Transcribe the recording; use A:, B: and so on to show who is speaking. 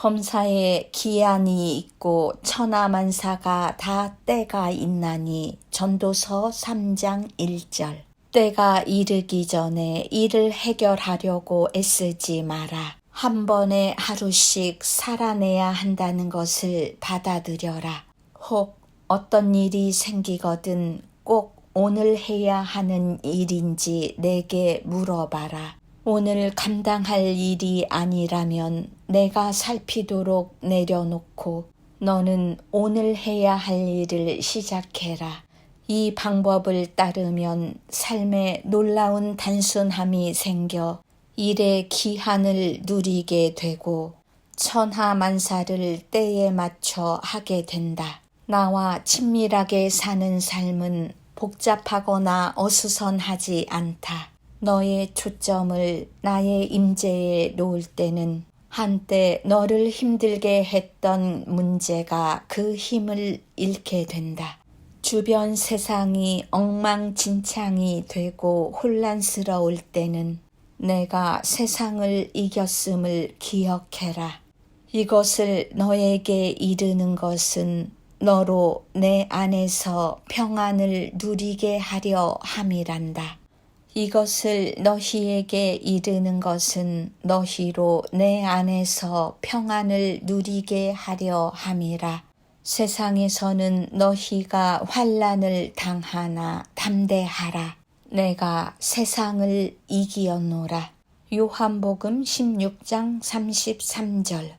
A: 범사에 기한이 있고 천하만사가 다 때가 있나니 전도서 3장 1절 때가 이르기 전에 일을 해결하려고 애쓰지 마라. 한 번에 하루씩 살아내야 한다는 것을 받아들여라. 혹 어떤 일이 생기거든 꼭 오늘 해야 하는 일인지 내게 물어봐라. 오늘 감당할 일이 아니라면 내가 살피도록 내려놓고 너는 오늘 해야 할 일을 시작해라. 이 방법을 따르면 삶에 놀라운 단순함이 생겨 일의 기한을 누리게 되고 천하 만사를 때에 맞춰 하게 된다. 나와 친밀하게 사는 삶은 복잡하거나 어수선하지 않다. 너의 초점을 나의 임재에 놓을 때는 한때 너를 힘들게 했던 문제가 그 힘을 잃게 된다. 주변 세상이 엉망진창이 되고 혼란스러울 때는 내가 세상을 이겼음을 기억해라. 이것을 너에게 이르는 것은 너로 내 안에서 평안을 누리게 하려 함이란다. 이것을 너희에게 이르는 것은 너희로 내 안에서 평안을 누리게 하려 함이라. 세상에서는 너희가 환란을 당하나 담대하라. 내가 세상을 이기었노라. 요한복음 16장 33절